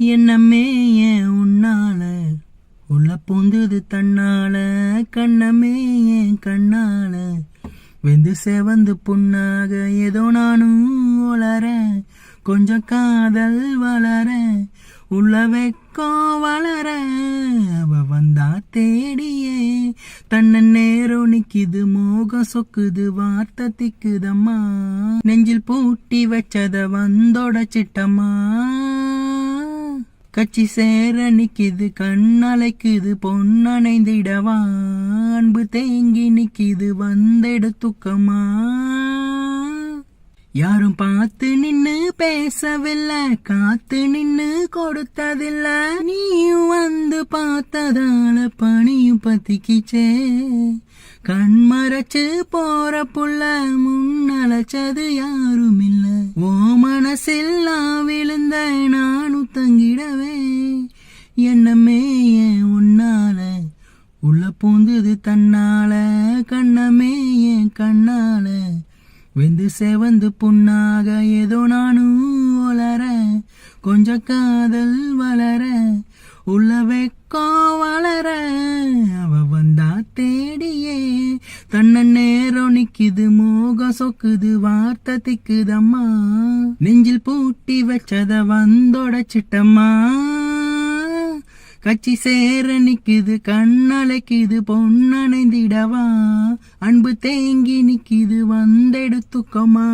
என்னமே ஏன் உன்னால? உள்ள பொந்துது தன்னால கண்ணமே ஏன் கண்ணால? வெந்து செவந்து புண்ணாக ஏதோ நானும் வளர கொஞ்சம் காதல் வளர உள்ள வெக்கம் வளர அவ வந்தா தேடியே. தன்ன நேரம் நிக்குது மோகம் சொக்குது வார்த்தை திக்குதம்மா. நெஞ்சில் பூட்டி வச்சத வந்தோட சிட்டம்மா. கட்சி சேர நிக்கிது கண்ணலைக்குது பொன்னணைந்திடவா? அன்பு தேங்கி நிக்குது வந்தெடுத்துக்கமா யாரும் பார்த்து நின்னு பேசவில்லை காத்து நின்னு கொடுத்ததில்ல. நீயும் வந்து பார்த்ததால பணியும் பத்திக்கிச்சே. கண்மறைச்சு போற புள்ள முன்னழைச்சது யாரும் இல்ல ஓ மனசில் நான் விழுந்த என்னமே ஏன் உன்னால. உள்ள பூந்தது தன்னால கண்ணமே ஏன் கண்ணால. வெந்து செவந்து புண்ணாக ஏதோ நானும் வளர கொஞ்ச காதல் வளர உள்ள வெக்கம் வளர. அவ வந்தா தேடியே தன்ன நேரம் நிக்குது மோகம் சொக்குது வார்த்தை திக்குதம்மா நெஞ்சில் பூட்டி வச்சத வந்தோட சிட்டம்மா. கட்சி சேர நிக்குது கண்ணலைக்குது பொன்னணைந்திடவா? அன்பு தேங்கி நிக்குது வந்தெடுத்துக்கோமா?